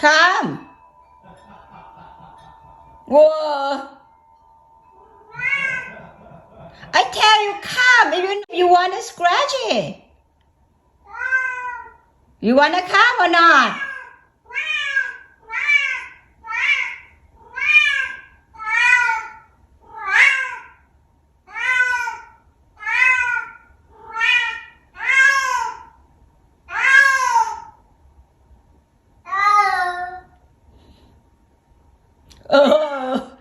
Come! Whoa! I tell you come if you you wanna scratch it you wanna come or not 어.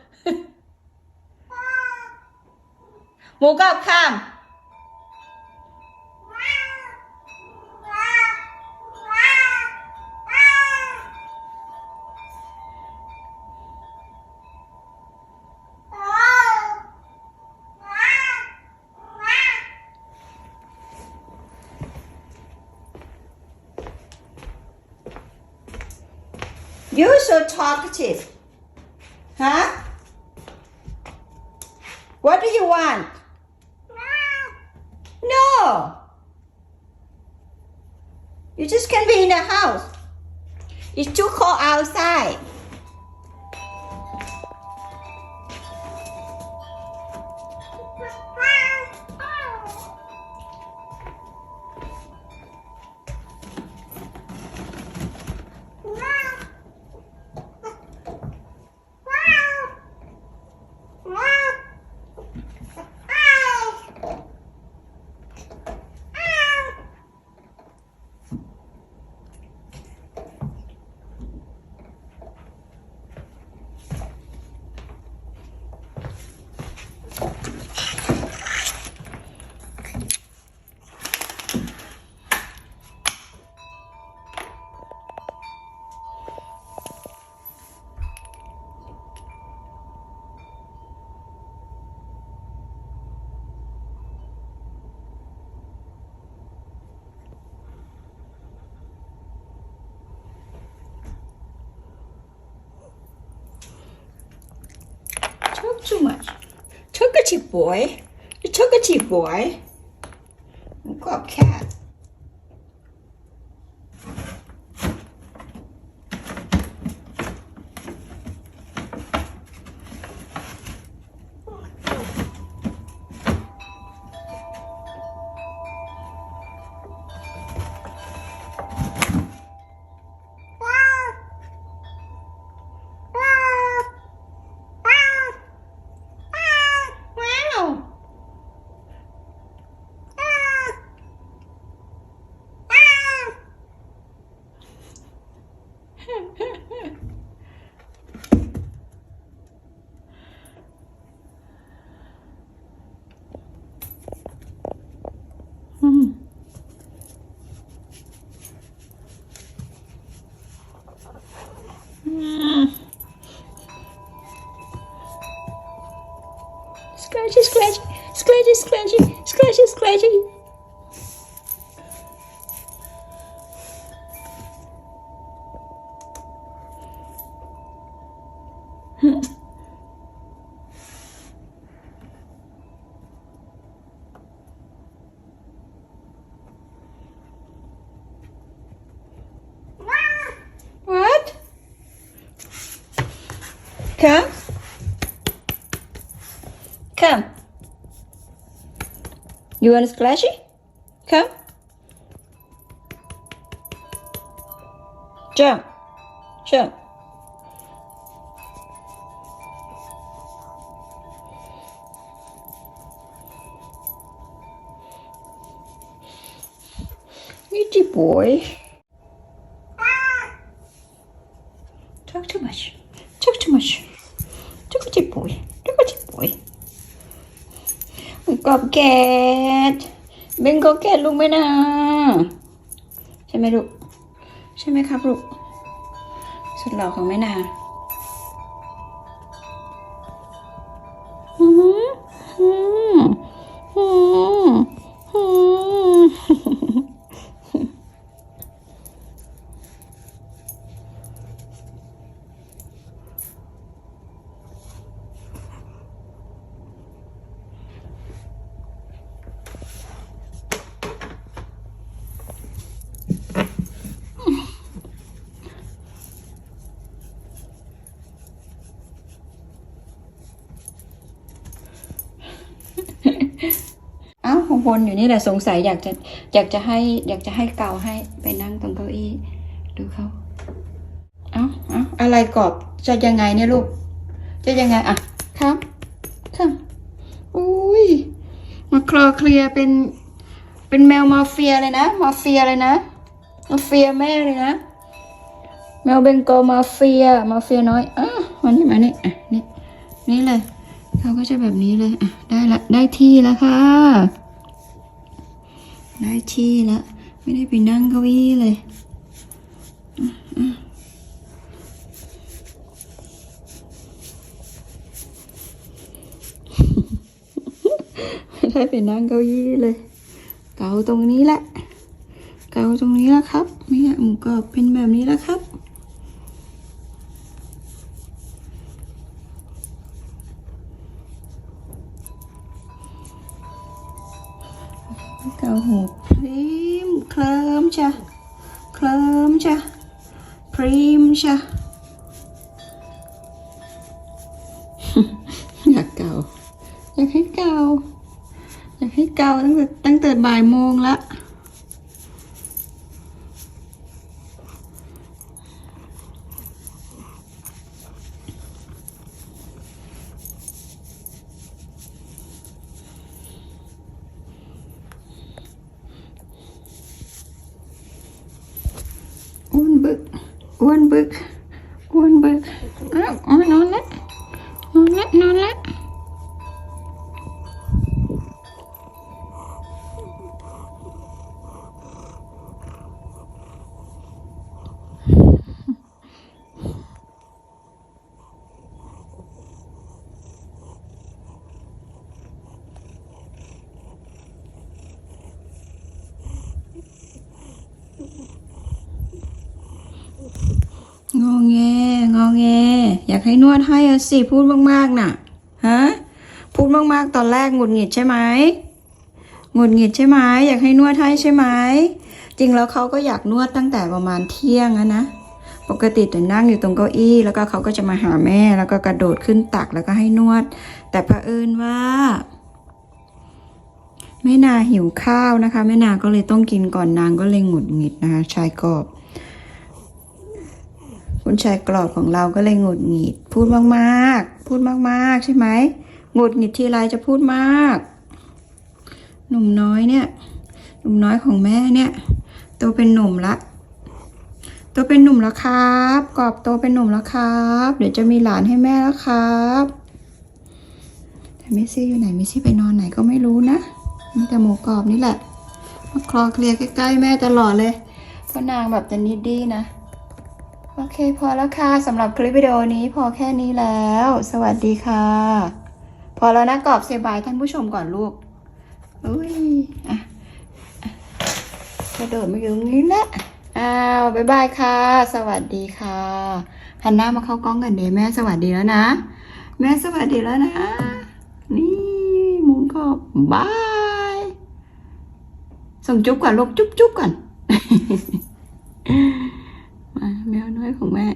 뭐가 캄? You should talk, Chief. Huh? What do you want? No. You just can't be in the house. It's too cold outside. Talk too much. Talkative boy. You talkative boy. Got cat. Scratchy, scratchy, scratchy, scratchy, scratchy, scratchy. What? Come. Come. You want a splashy? Come. Jump. Jump. Meaty boy. Boy. Talkative boy. กอบแกดเบนกอบแกดลูกไหมนะ ใช่ไหมลูก ใช่ไหมครับลูก สุดหล่อของแม่นา วนอยู่นี่แหละสงสัยอยากจะอยากจะให้ อยากจะให้เกาให้ไปนั่งตรงเก้าอี้ ดูเขาเอาเอาอะไรกรอบจะยังไงเนี่ยลูก จะยังไงอะครับครับอุ้ยมาคลอเคลียเป็นเป็นแมวมาเฟียเลยนะ มาเฟียเลยนะ มาเฟียแม่เลยนะ แมวเบงกอลมาเฟีย มาเฟียน้อยอะมานี่มานี่อะนี่นี่เลยเขาก็จะแบบนี้เลยอะได้ละได้ที่แล้วค่ะ ได้ที่แล้วไม่ได้ไปนั่งเก้าอี้เลยไม่ได้ไปนั่งเก้าอี้เลย เกาตรงนี้แหละ เกาตรงนี้แล้วครับเนี่ยหมูกรอบเป็นแบบนี้แล้วครับาหูพริมเคลิมจ้ะเคลิมจ้ะพริมจ้ะอยากเกาอยากให้เกาอยากให้เกาตั้งแต่ตั้งแต่บ่ายโมงละ One Book. one Book. Oh, on, no, no, no, no. ากให้นวดให้อะสิพูดมากๆน่ะฮะพูดมากๆตอนแรกหงุดหงิดใช่ไหมหงุดหงิดใช่ไหมอยากให้นวดให้ใช่ไหมจริงแล้วเขาก็อยากนวดตั้งแต่ประมาณเที่ยงอะนะปกติแต่นั่งอยู่ตรงเก้าอี้ แล้วก็เขาก็จะมาหาแม่ แล้วก็กระโดดขึ้นตักแล้วก็ให้นวด แต่เผอิญว่าแม่นาหิวข้าวนะคะแม่นาก็เลยต้องกินก่อนนางก็เลยหงุดหงิดนะคะชายกรอบ คุณชายกรอบของเราก็เลยหงุดหงิด พูดมากๆ พูดมากๆ ใช่ไหมหงุดหงิดทีไรจะพูดมาก หนุ่มน้อยเนี่ย หนุ่มน้อยของแม่เนี่ยโตเป็นหนุ่มละโตเป็นหนุ่มแล้วครับ กรอบโตเป็นหนุ่มแล้วครับ เดี๋ยวจะมีหลานให้แม่แล้วครับแต่เมซี่อยู่ไหนเมซี่ไปนอนไหนก็ไม่รู้นะมีแต่หมูกรอบนี่แหละมาคลอเคลียร์ใกล้ๆแม่ตลอดเลยเพราะนางแบบจะนิดดี้นะ โอเคพอแล้วค่ะสำหรับคลิปวิดีโอนี้พอแค่นี้แล้ว สวัสดีค่ะ พอแล้วนะกรอบเซบายท่านผู้ชมก่อนลูกอุ้ยอะกระโดดมาอยู่ตรงนี้ละอ้าวบ๊ายบายค่ะ สวัสดีค่ะหันหน้ามาเข้ากล้องกันเดแม่สวัสดีแล้วนะ แม่สวัสดีแล้วนะ นี่มุนกรอบบายส่งจุ๊บก่อนลูกจุ๊บจุ๊บก่อน mà mẹ nói của mẹ